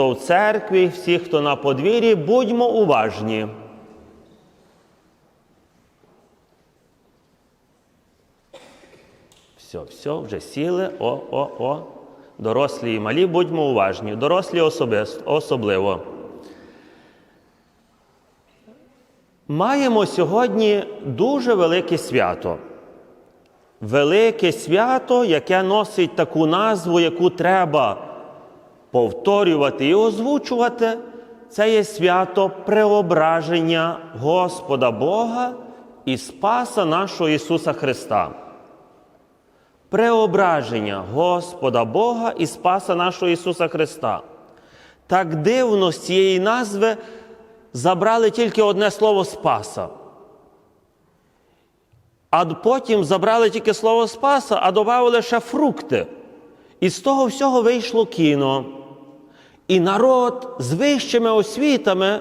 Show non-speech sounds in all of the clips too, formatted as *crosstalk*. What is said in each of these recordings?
хто в церкві, всі, хто на подвір'ї, будьмо уважні. Все, все, вже сіли. О, о, о. Дорослі і малі, будьмо уважні. Дорослі особливо. Маємо сьогодні дуже велике свято. Велике свято, яке носить таку назву, яку треба повторювати і озвучувати, це є свято преображення Господа Бога і Спаса нашого Ісуса Христа. Преображення Господа Бога і Спаса нашого Ісуса Христа. Так дивно з цієї назви забрали тільки одне слово Спаса. А потім забрали тільки слово Спаса, а додали ще фрукти. І з того всього вийшло кіно. І народ з вищими освітами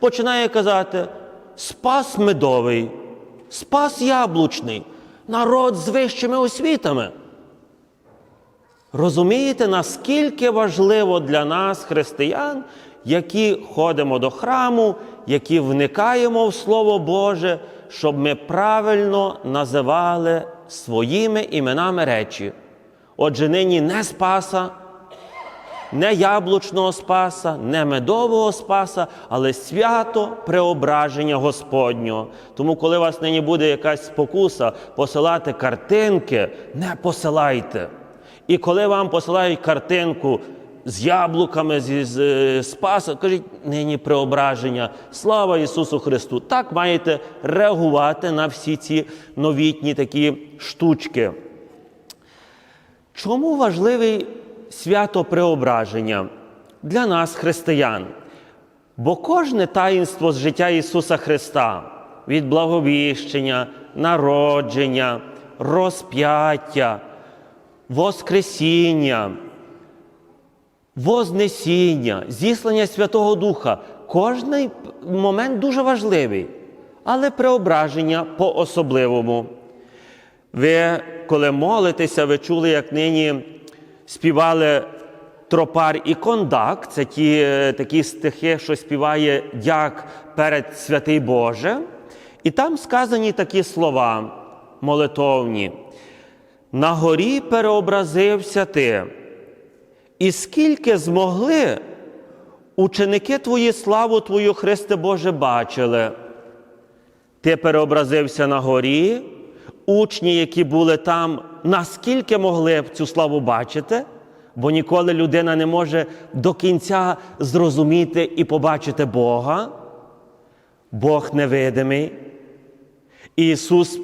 починає казати: спас медовий, спас яблучний, народ з вищими освітами. Розумієте, наскільки важливо для нас, християн, які ходимо до храму, які вникаємо в Слово Боже, щоб ми правильно називали своїми іменами речі. Отже, нині не Спаса, не яблучного Спаса, не медового Спаса, але свято преображення Господнього. Тому, коли у вас нині буде якась спокуса посилати картинки, не посилайте. І коли вам посилають картинку з яблуками, з, з е, Спаса, кажіть, нині преображення, слава Ісусу Христу. Так маєте реагувати на всі ці новітні такі штучки. Чому важливий свято преображення для нас, християн? Бо кожне таїнство з життя Ісуса Христа від благовіщення, народження, розп'яття, Воскресіння, Вознесіння, зіслання Святого Духа. Кожний момент дуже важливий, але преображення по-особливому. Ви, коли молитеся, ви чули, як нині співали тропар і кондак, це ті е, такі стихи, що співає дяк перед святий Боже. І там сказані такі слова молитовні. На горі переобразився ти, і скільки змогли, ученики твої славу Твою, Христе Боже, бачили. Ти переобразився на горі, учні, які були там, наскільки могли б цю славу бачити, бо ніколи людина не може до кінця зрозуміти і побачити Бога. Бог невидимий. Ісус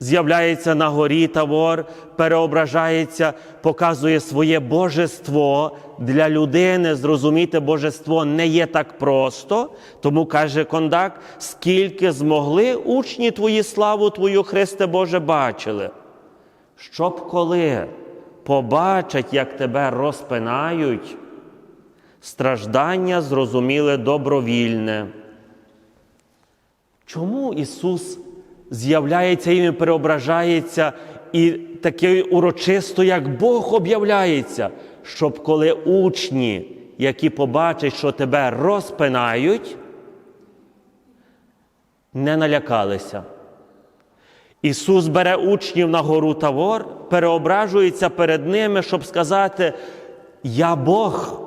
з'являється на горі Тавор, переображається, показує своє божество. Для людини зрозуміти божество не є так просто. Тому каже кондак: скільки змогли учні твої славу Твою, Христе Боже, бачили. Щоб коли побачать, як тебе розпинають, страждання зрозуміли добровільне. Чому Ісус з'являється і переображається і таке урочисто, як Бог об'являється, щоб коли учні, які побачать, що тебе розпинають, не налякалися. Ісус бере учнів на гору Тавор, переображується перед ними, щоб сказати: Я Бог.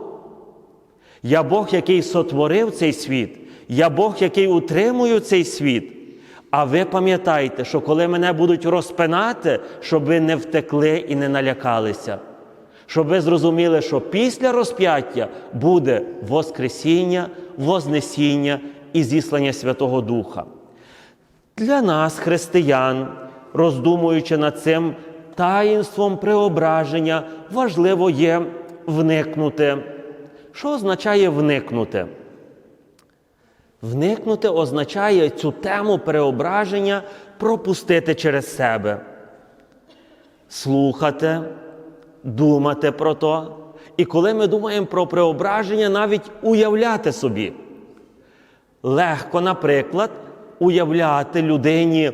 Я Бог, який сотворив цей світ, я Бог, який утримує цей світ. А ви пам'ятайте, що коли мене будуть розпинати, щоб ви не втекли і не налякалися, щоб ви зрозуміли, що після розп'яття буде Воскресіння, Вознесіння і зіслання Святого Духа. Для нас, християн, роздумуючи над цим таїнством преображення, важливо є вникнути. Що означає вникнути? Вникнути означає цю тему преображення пропустити через себе, слухати, думати про то. І коли ми думаємо про преображення, навіть уявляти собі. Легко, наприклад, уявляти людині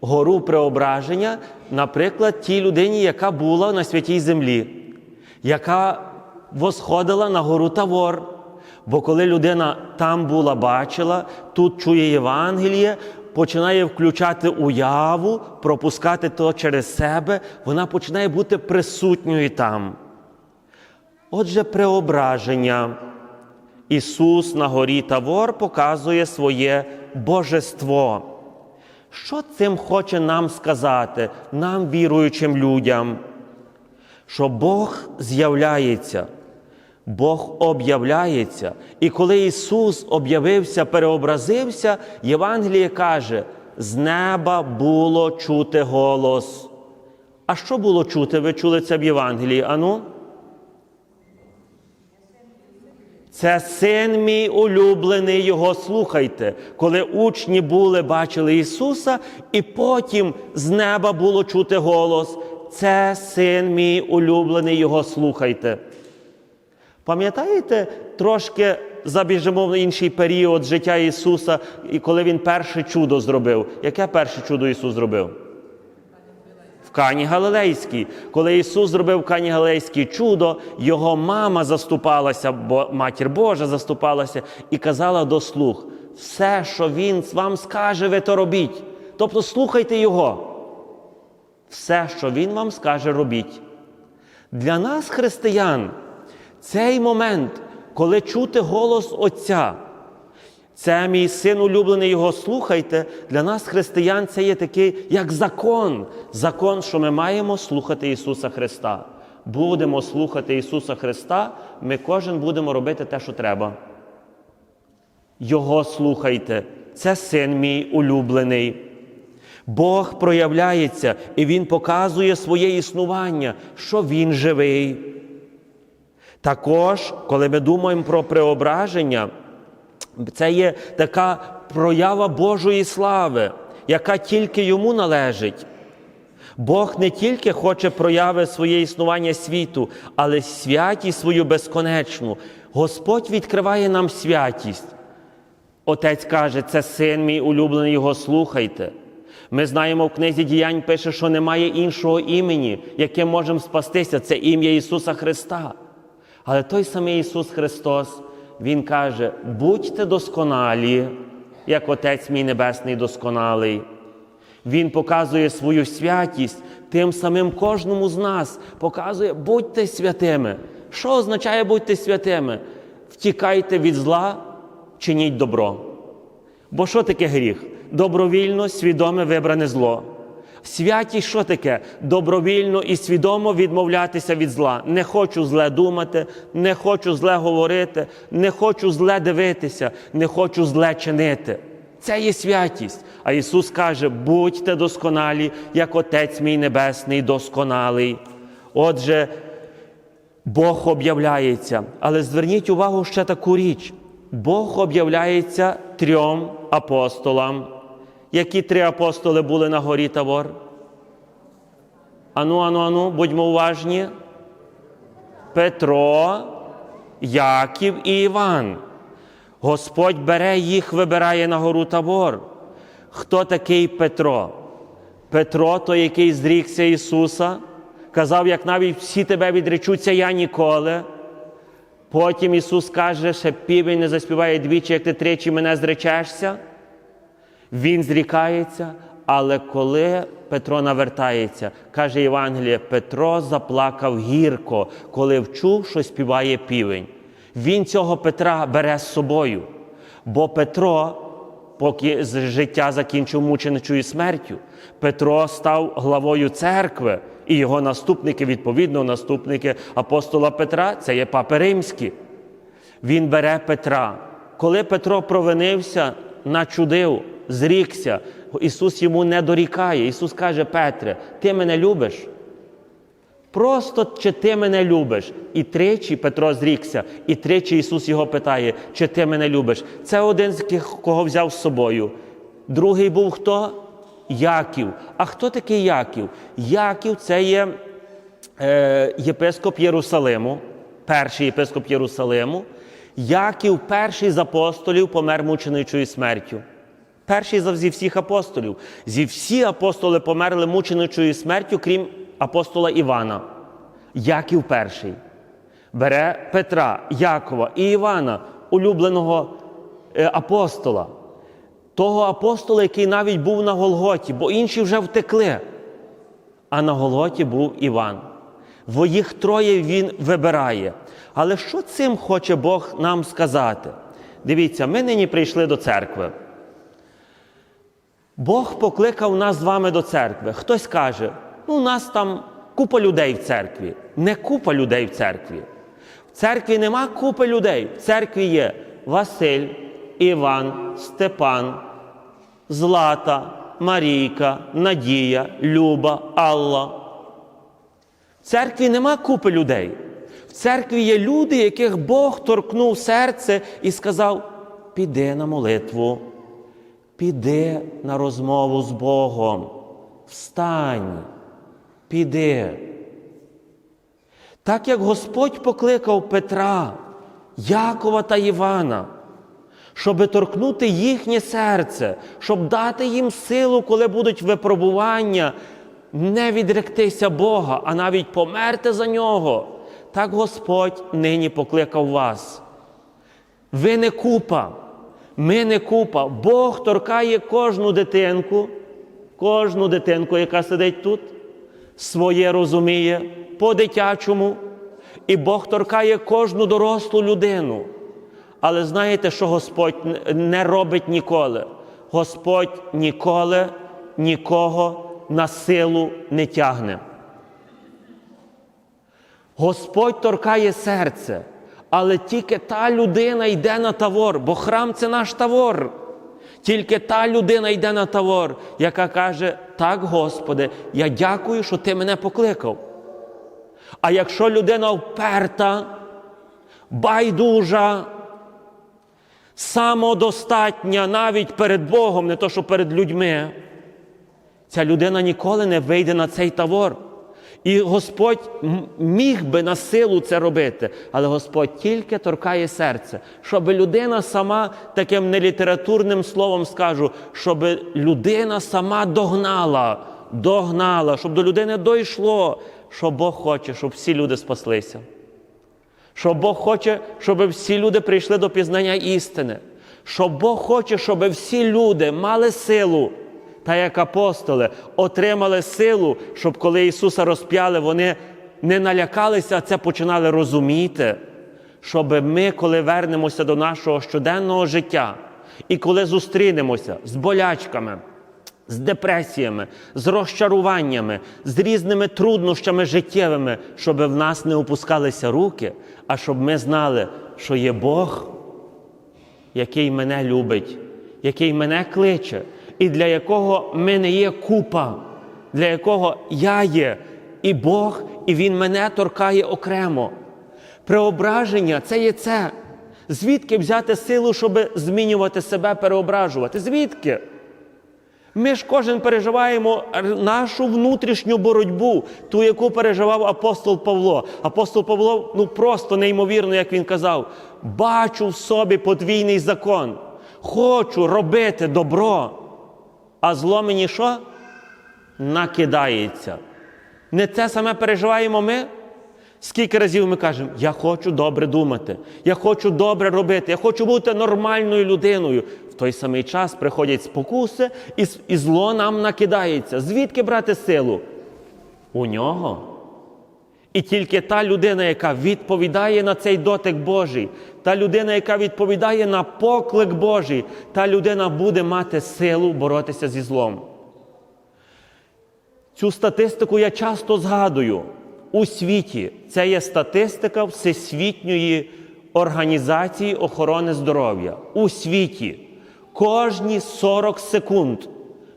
гору преображення, наприклад, тій людині, яка була на святій землі, яка восходила на гору Тавор. Бо коли людина там була, бачила, тут чує Євангеліє, починає включати уяву, пропускати то через себе, вона починає бути присутньою там. Отже, преображення. Ісус на горі Тавор показує своє божество. Що цим хоче нам сказати, нам, віруючим людям? Що Бог з'являється, Бог об'являється. І коли Ісус об'явився, переобразився, Євангеліє каже, з неба було чути голос. А що було чути? Ви чули це в Євангелії? Ану? Це син мій улюблений, його слухайте. Коли учні були, бачили Ісуса, і потім з неба було чути голос. Це син мій улюблений, його слухайте. Пам'ятаєте, трошки забіжимо в інший період життя Ісуса, і коли Він перше чудо зробив. Яке перше чудо Ісус зробив? Кані Галилейській. Коли Ісус зробив Кані Галилейській чудо, його мама заступалася, бо матір Божа заступалася і казала до слух: все, що Він вам скаже, ви то робіть. Тобто слухайте Його. Все, що Він вам скаже, робіть. Для нас, християн, цей момент, коли чути голос Отця, це мій син улюблений, його слухайте. Для нас, християн, це є такий, як закон. Закон, що ми маємо слухати Ісуса Христа. Будемо слухати Ісуса Христа, ми кожен будемо робити те, що треба. Його слухайте. Це син мій улюблений. Бог проявляється і Він показує своє існування, що Він живий. Також, коли ми думаємо про преображення, це є така проява Божої слави, яка тільки йому належить. Бог не тільки хоче прояви своє існування світу, але святість свою безконечну. Господь відкриває нам святість. Отець каже, це син мій улюблений, його слухайте. Ми знаємо в книзі діянь пише, що немає іншого імені, яким можемо спастися. Це ім'я Ісуса Христа. Але той самий Ісус Христос, Він каже: будьте досконалі, як Отець мій Небесний досконалий. Він показує свою святість тим самим кожному з нас, показує, будьте святими. Що означає будьте святими? Втікайте від зла, чиніть добро. Бо що таке гріх? Добровільно, свідоме вибране зло. Святість що таке? Добровільно і свідомо відмовлятися від зла. Не хочу зле думати, не хочу зле говорити, не хочу зле дивитися, не хочу зле чинити. Це є святість. А Ісус каже: будьте досконалі, як Отець мій Небесний досконалий. Отже, Бог об'являється. Але зверніть увагу ще таку річ: Бог об'являється трьом апостолам. Які три апостоли були на горі Тавор? Ану, ану, ану, будьмо уважні. Петро, Яків і Іван. Господь бере їх, вибирає на гору Тавор. Хто такий Петро? Петро, той, який зрікся Ісуса, казав, як навіть всі тебе відречуться, я ніколи. Потім Ісус каже, ще півень не заспіває двічі, як ти тричі мене зречешся. Він зрікається, але коли Петро навертається, каже Євангеліє, Петро заплакав гірко, коли вчув, що співає півень. Він цього Петра бере з собою, бо Петро, поки життя закінчив мученичою смертю, Петро став главою церкви, і його наступники, відповідно, наступники апостола Петра, це є папи римські. Він бере Петра. Коли Петро провинився, начудив, зрікся, Ісус йому не дорікає. Ісус каже, Петре, ти мене любиш? Просто чи ти мене любиш? І тричі Петро зрікся, і тричі Ісус його питає, чи ти мене любиш? Це один з кого взяв з собою. Другий був хто? Яків. А хто такий Яків? Яків це є е, єпископ Єрусалиму, перший єпископ Єрусалиму. Яків, перший з апостолів, помер мученичою смертю. Перший зі всіх апостолів. Зі всі апостоли померли мученичою смертю, крім апостола Івана. Яків перший. бере Петра, Якова і Івана, улюбленого е, апостола, того апостола, який навіть був на Голготі, бо інші вже втекли. А на Голготі був Іван. Во їх троє він вибирає. Але що цим хоче Бог нам сказати? Дивіться, ми нині прийшли до церкви. Бог покликав нас з вами до церкви. Хтось каже, ну, у нас там купа людей в церкві. Не купа людей в церкві. В церкві нема купи людей. В церкві є Василь, Іван, Степан, Злата, Марійка, Надія, Люба, Алла. В церкві нема купи людей. В церкві є люди, яких Бог торкнув серце і сказав: піди на молитву, піди на розмову з Богом, встань, піди. Так як Господь покликав Петра, Якова та Івана, щоб торкнути їхнє серце, щоб дати їм силу, коли будуть випробування, не відректися Бога, а навіть померти за нього. Так Господь нині покликав вас. Ви не купа, ми не купа. Бог торкає кожну дитинку, кожну дитинку, яка сидить тут, своє розуміє по-дитячому. І Бог торкає кожну дорослу людину. Але знаєте, що Господь не робить ніколи? Господь ніколи нікого на силу не тягне. Господь торкає серце, але тільки та людина йде на тавор, бо храм це наш тавор. Тільки та людина йде на тавор, яка каже: Так, Господи, я дякую, що Ти мене покликав. А якщо людина вперта, байдужа, самодостатня навіть перед Богом, не то що перед людьми, ця людина ніколи не вийде на цей тавор. І Господь міг би на силу це робити, але Господь тільки торкає серце, щоб людина сама таким нелітературним словом скажу, щоб людина сама догнала, догнала, щоб до людини дійшло, що Бог хоче, щоб всі люди спаслися. Що Бог хоче, щоб всі люди прийшли до пізнання істини. Що Бог хоче, щоб всі люди мали силу та як апостоли отримали силу, щоб коли Ісуса розп'яли, вони не налякалися, а це починали розуміти, щоб ми, коли вернемося до нашого щоденного життя, і коли зустрінемося з болячками, з депресіями, з розчаруваннями, з різними труднощами життєвими, щоб в нас не опускалися руки, а щоб ми знали, що є Бог, який мене любить, який мене кличе і для якого ми не є купа, для якого я є і Бог, і Він мене торкає окремо. Преображення це є це. Звідки взяти силу, щоб змінювати себе, переображувати? Звідки? Ми ж кожен переживаємо нашу внутрішню боротьбу, ту, яку переживав апостол Павло. Апостол Павло, ну просто неймовірно, як він казав, бачу в собі подвійний закон. Хочу робити добро, а зло мені що? Накидається. Не це саме переживаємо ми? Скільки разів ми кажемо, я хочу добре думати, я хочу добре робити, я хочу бути нормальною людиною. В той самий час приходять спокуси, і, зло нам накидається. Звідки брати силу? У нього. І тільки та людина, яка відповідає на цей дотик Божий, та людина, яка відповідає на поклик Божий, та людина буде мати силу боротися зі злом. Цю статистику я часто згадую у світі. Це є статистика Всесвітньої організації охорони здоров'я. У світі кожні 40 секунд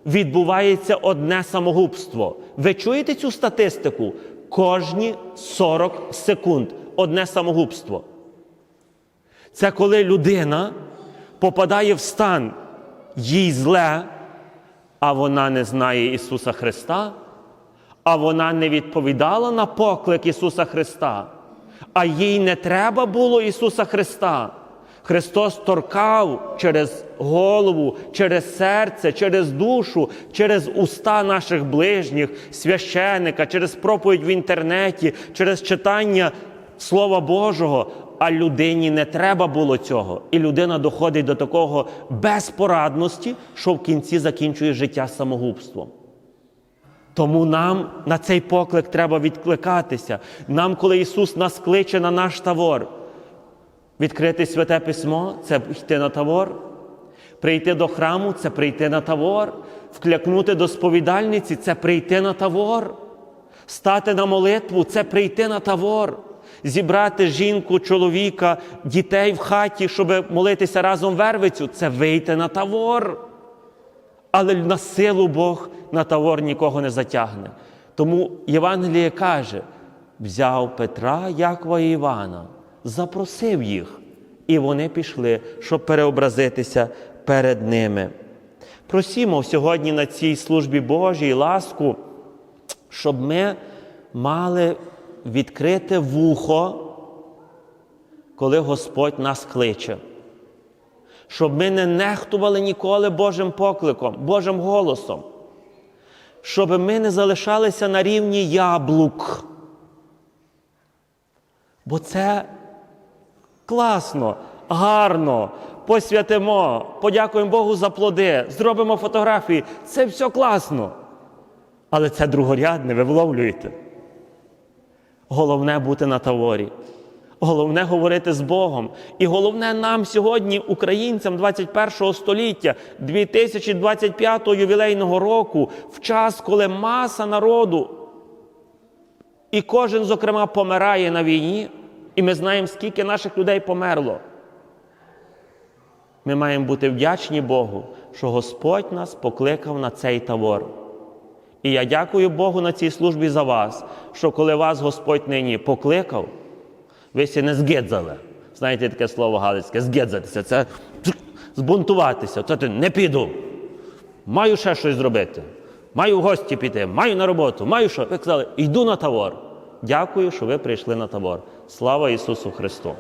відбувається одне самогубство. Ви чуєте цю статистику? Кожні 40 секунд одне самогубство. Це коли людина попадає в стан їй зле, а вона не знає Ісуса Христа, а вона не відповідала на поклик Ісуса Христа, а їй не треба було Ісуса Христа. Христос торкав через голову, через серце, через душу, через уста наших ближніх, священика, через проповідь в інтернеті, через читання Слова Божого, а людині не треба було цього. І людина доходить до такого безпорадності, що в кінці закінчує життя самогубством. Тому нам на цей поклик треба відкликатися. Нам, коли Ісус нас кличе на наш тавор, відкрити святе письмо це йти на тавор, прийти до храму це прийти на тавор, вклякнути до сповідальниці це прийти на тавор, стати на молитву це прийти на тавор, зібрати жінку, чоловіка, дітей в хаті, щоб молитися разом вервицю це вийти на тавор. Але на силу Бог на тавор нікого не затягне. Тому Євангеліє каже: взяв Петра, Якова і Івана, запросив їх, і вони пішли, щоб переобразитися перед ними. Просімо сьогодні на цій службі Божій ласку, щоб ми мали відкрите вухо, коли Господь нас кличе щоб ми не нехтували ніколи Божим покликом, Божим голосом, щоб ми не залишалися на рівні яблук. Бо це класно, гарно, посвятимо, подякуємо Богу за плоди, зробимо фотографії. Це все класно. Але це другорядне, ви вловлюєте. Головне бути на таворі. Головне говорити з Богом. І головне нам сьогодні, українцям 21 століття, 2025 ювілейного року, в час, коли маса народу, і кожен, зокрема, помирає на війні, і ми знаємо, скільки наших людей померло. Ми маємо бути вдячні Богу, що Господь нас покликав на цей тавор. І я дякую Богу на цій службі за вас, що коли вас Господь нині покликав, ви ще не згедзали. Знаєте таке слово галицьке згедзатися. Це *clears throat* збунтуватися. Це ти не піду. Маю ще щось зробити. Маю в гості піти, маю на роботу, маю що. Ви казали, йду на тавор. Дякую, що ви прийшли на тавор. Слава Ісусу Христу!